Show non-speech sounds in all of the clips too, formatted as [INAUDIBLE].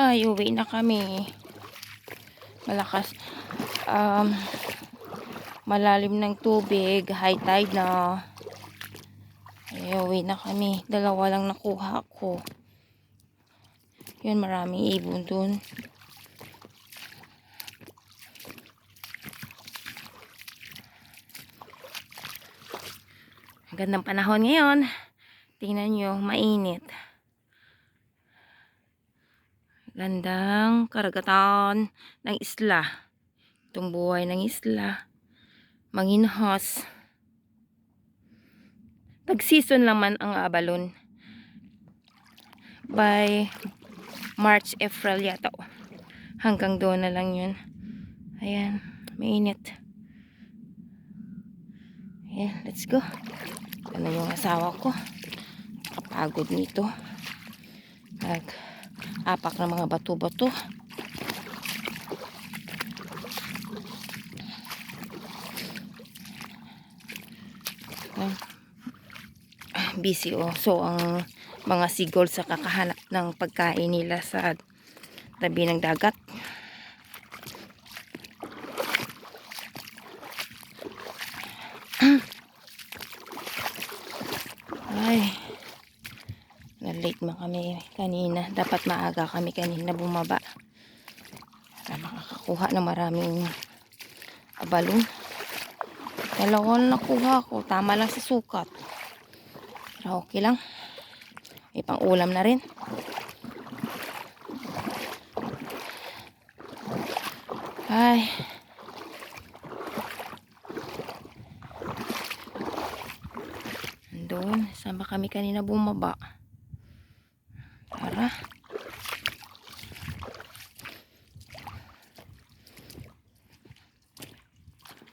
Ay, uwi na kami. Malakas. Um, malalim ng tubig. High tide na. Ay, uwi na kami. Dalawa lang nakuha ko. Yun, maraming ibon dun. Ang gandang panahon ngayon. Tingnan nyo, mainit. Gandang karagatan ng isla. Itong buhay ng isla. Manginhos. Pag-season naman ang abalon. By March, April yata. oh. Hanggang doon na lang yun. Ayan, mainit. Ayan, let's go. Ano yung asawa ko? Kapagod nito. Nag apak ng mga bato-bato. Busy oh. So, ang mga sigol sa kakahanap ng pagkain nila sa tabi ng dagat. Ay. Na-late man kami kanina. Dapat maaga kami kanina bumaba. Para makakakuha ng maraming abalon. Dalawang nakuha ko. Tama lang sa sukat. Pero okay lang. May pang ulam na rin. Ay. Doon. Saan ba kami kanina bumaba? Tara.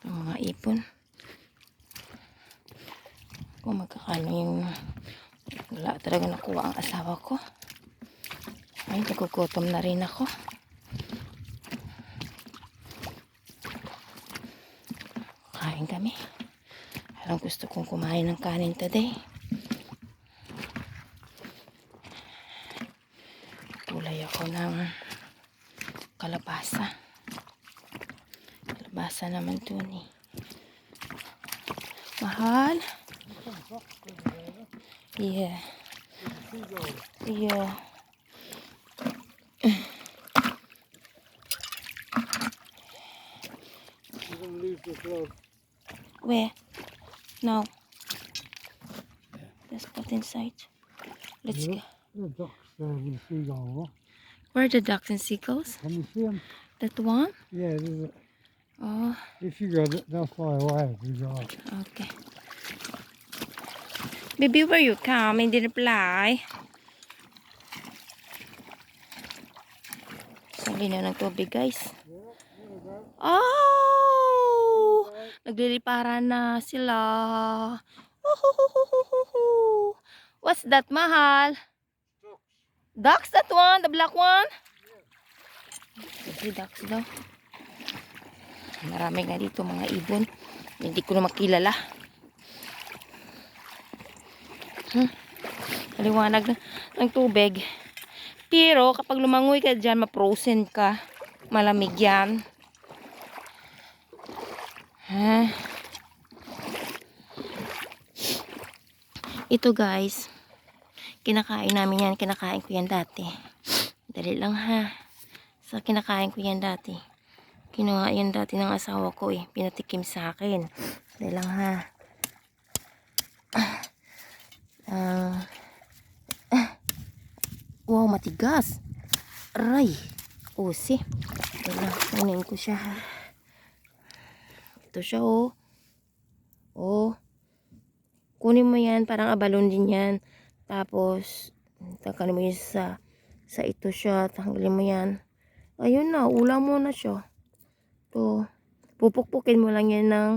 Ang mga ipon. Kung magkakano yung wala talaga nakuha ang asawa ko. Ay, nagugutom na rin ako. Kain kami. Alam gusto kong kumain ng kanin today. Tulay ako ng kalabasa. Kalabasa naman to ni. Mahal? Yeah. Yeah. You're gonna lose. Where? No. Let's put inside. Let's Yeah. go. The ducks there with the seagull. Where are the ducks and seagulls? Can you see them? That one? Yeah, there's a, Oh, if you go, th- they'll fly away if you go okay. Baby, where you come? Hindi reply. Sabi na ng tubig, guys. Oh! Nagliliparan na sila. Uhuhuhuhuhu. [LAUGHS] What's that, mahal? Ducks, that one? The black one? Kasi ducks daw. Marami nga dito mga ibon. Hindi ko na makilala. Hmm. Maliwanag na ng tubig. Pero kapag lumangoy ka dyan, ma-frozen ka. Malamig yan. Ha? Ito guys. Kinakain namin yan. Kinakain ko yan dati. Dali lang ha. So, kinakain ko yan dati. Kinuha yan dati ng asawa ko eh. Pinatikim sa akin. Dali lang ha. Ah. Ah. [LAUGHS] wow, matigas. Aray. Usi. Wala, kunin ko siya. Ito siya oh. Oh. Kunin mo yan, parang abalon din yan. Tapos, tanggalin mo yun sa, sa ito siya. Tanggalin mo yan. Ayun na, ulam mo na siya. To, pupukpukin mo lang yan ng,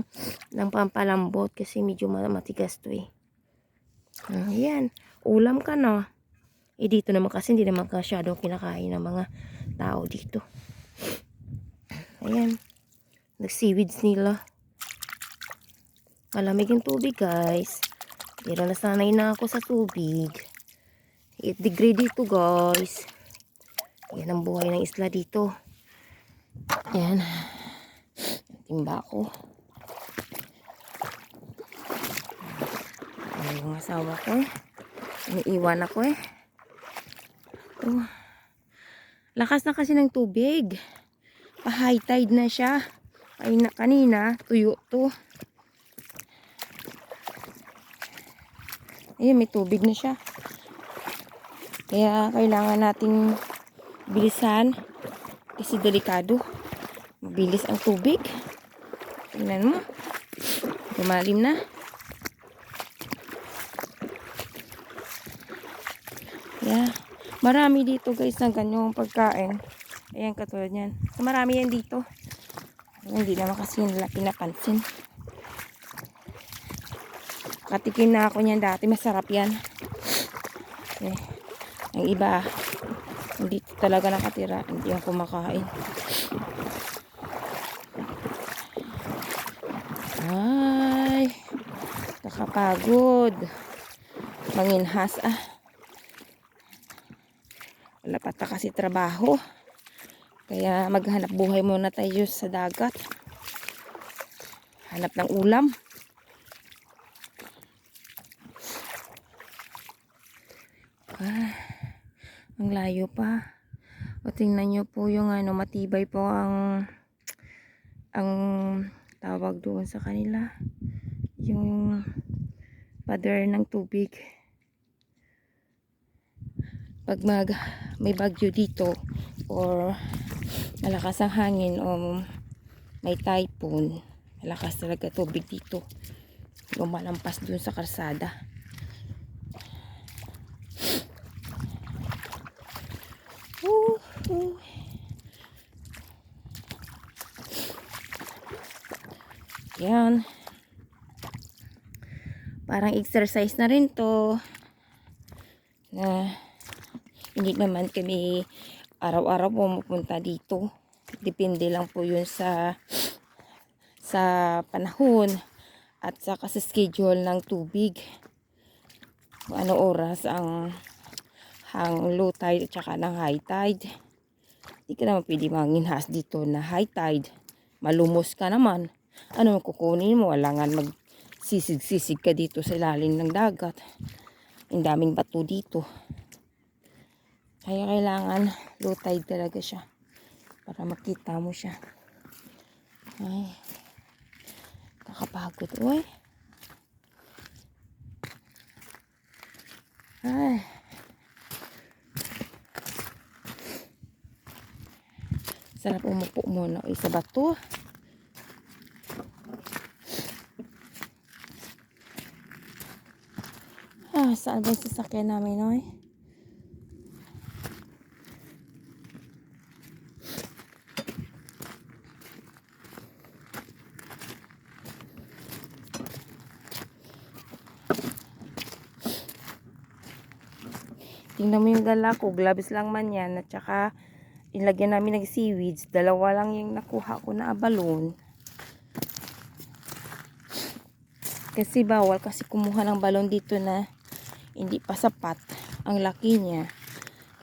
ng pampalambot kasi medyo ma- matigas to eh. Ah, Ayan, ulam ka na. Eh dito naman kasi hindi naman kasyadong kinakain ng mga tao dito. Ayan, nag-seaweeds nila. Malamig yung tubig guys. Pero nasanay na ako sa tubig. 8 degree dito guys. Yan ang buhay ng isla dito. Yan. Timba ko. Yung asawa ko eh. Iniiwan ako eh. Oh. Lakas na kasi ng tubig. Pa-high tide na siya. Ay na kanina, tuyo to. Ayun, may tubig na siya. Kaya kailangan nating bilisan kasi delikado. Mabilis ang tubig. Tingnan mo. Lumalim na. Yeah. Marami dito guys ng ganyong pagkain. Ayan katulad yan. So, marami yan dito. Hindi naman kasi nila pinapansin. Katikim na ako niyan dati. Masarap yan. Eh, ang iba, hindi talaga nakatira. Hindi yung kumakain. Ay, nakapagod. Manginhas ah. Wala pa ta kasi trabaho. Kaya maghanap buhay muna tayo sa dagat. Hanap ng ulam. Ah, ang layo pa. O tingnan nyo po yung ano, matibay po ang ang tawag doon sa kanila. Yung pader ng tubig. Pag mag, may bagyo dito or malakas ang hangin o may typhoon, malakas talaga tubig dito. Lumalampas dun sa karsada. Woo. Yan. Parang exercise na rin to. Na hindi naman kami araw-araw pumupunta dito. Depende lang po yun sa sa panahon at sa kasi schedule ng tubig. Kung ano oras ang hang low tide at saka ng high tide. Hindi ka naman pwede manginhas dito na high tide. Malumos ka naman. Ano ang kukunin mo? Wala nga magsisig-sisig ka dito sa ilalim ng dagat. Ang daming bato dito. Kaya kailangan low tide talaga siya. Para makita mo siya. Ay. Kakapagod. Uy. Ay. Sarap umupo muna o sa bato. Ah, saan ba yung sasakyan namin, oy? Tingnan mo dala ko. Gloves lang man yan. At saka, ilagyan namin ng seaweeds. Dalawa lang yung nakuha ko na balon. Kasi bawal kasi kumuha ng balon dito na hindi pa sapat ang laki niya.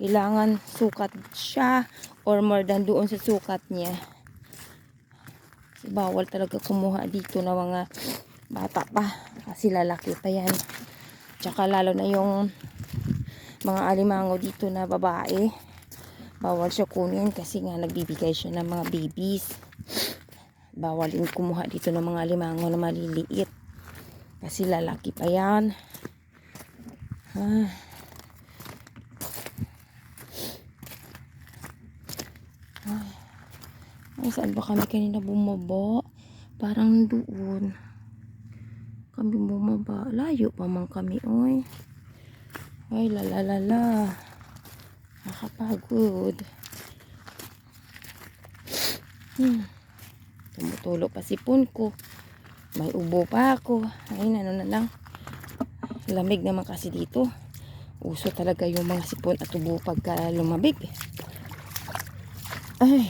Kailangan sukat siya or more than doon sa sukat niya. Kasi bawal talaga kumuha dito na mga bata pa. Kasi lalaki pa yan. Tsaka lalo na yung mga alimango dito na babae. Bawal siya kunin kasi nga nagbibigay siya ng mga babies. Bawal din kumuha dito ng mga alimango na maliliit. Kasi lalaki pa yan. Ah. Ay. Ay, saan ba kami kanina bumaba? Parang doon. Kami bumaba. Layo pa man kami, oy. Ay, lalalala. Nakakapagod. Hmm. Tumutulo pa sipon ko. May ubo pa ako. Ay, ano na lang. Lamig naman kasi dito. Uso talaga yung mga sipon at ubo pagka lumabig. Ay.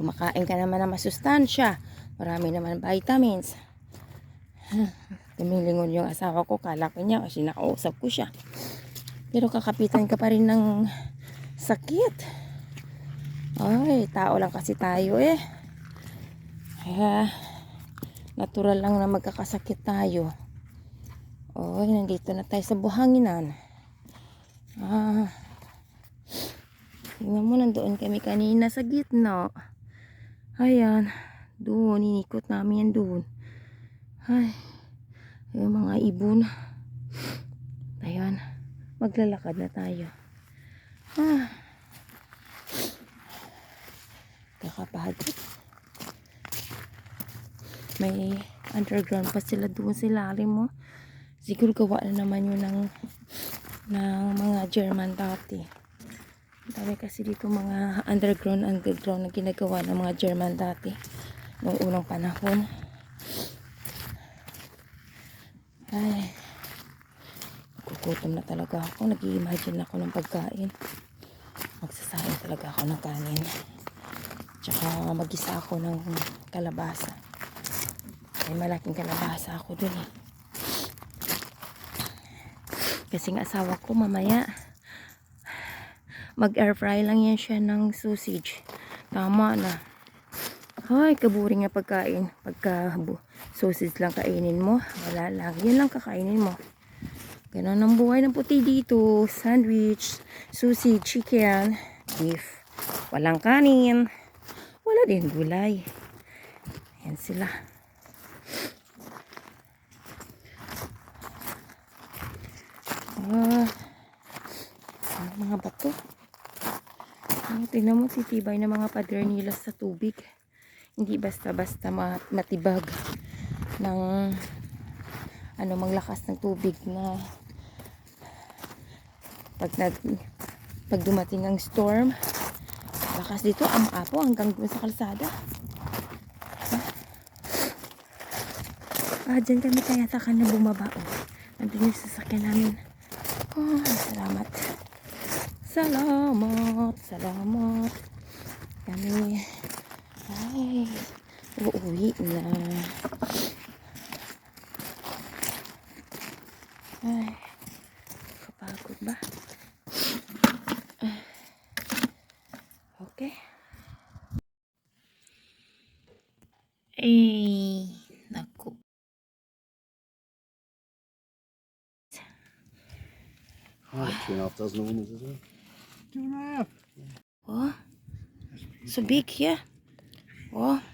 Kumakain ka naman ng masustansya. Marami naman vitamins. [SIGHS] Tumilingon yung asawa ko. Kala ko niya kasi nakausap ko siya. Pero kakapitan ka pa rin ng sakit. Ay, tao lang kasi tayo eh. Kaya, natural lang na magkakasakit tayo. Oy, nandito na tayo sa buhanginan. Ah, tingnan mo, nandoon kami kanina sa gitna. Ayan, doon, inikot namin yan doon. Ay, yung mga ibon. Ayan, maglalakad na tayo. Ah, kakapagod. May underground pa sila doon sa ilalim mo. Siguro gawa na naman yun ng, ng mga German dati. Dami kasi dito mga underground, underground na ginagawa ng mga German dati. Noong unang panahon. Ay, gugutom na talaga ako. Nag-i-imagine ako ng pagkain. Magsasain talaga ako ng kanin. Tsaka mag-isa ako ng kalabasa. May malaking kalabasa ako dun eh. Kasing asawa ko mamaya mag air fry lang yan siya ng sausage. Tama na. Ay, kaburing nga pagkain. Pagka sausage lang kainin mo, wala lang. Yan lang kakainin mo. Ganon ang buhay ng puti dito. Sandwich, sausage, chicken, beef. Walang kanin. Wala din gulay. Yan sila. Ang mga bato. Ah, tingnan mo si tibay ng mga pader nila sa tubig. Hindi basta-basta matibag ng ano manglakas ng tubig na pag nag pag dumating ang storm lakas dito ang apo hanggang dun sa kalsada. Ah dyan kami kaya sa na bumaba oh. nandun yung sasakyan namin. Oh, salamat. Salamat salamat. Kami ay uuwi na ay kapagod ba okay. Ay naku. Oh, two and a half dozen winners as well. Two and a half. oh so big here oh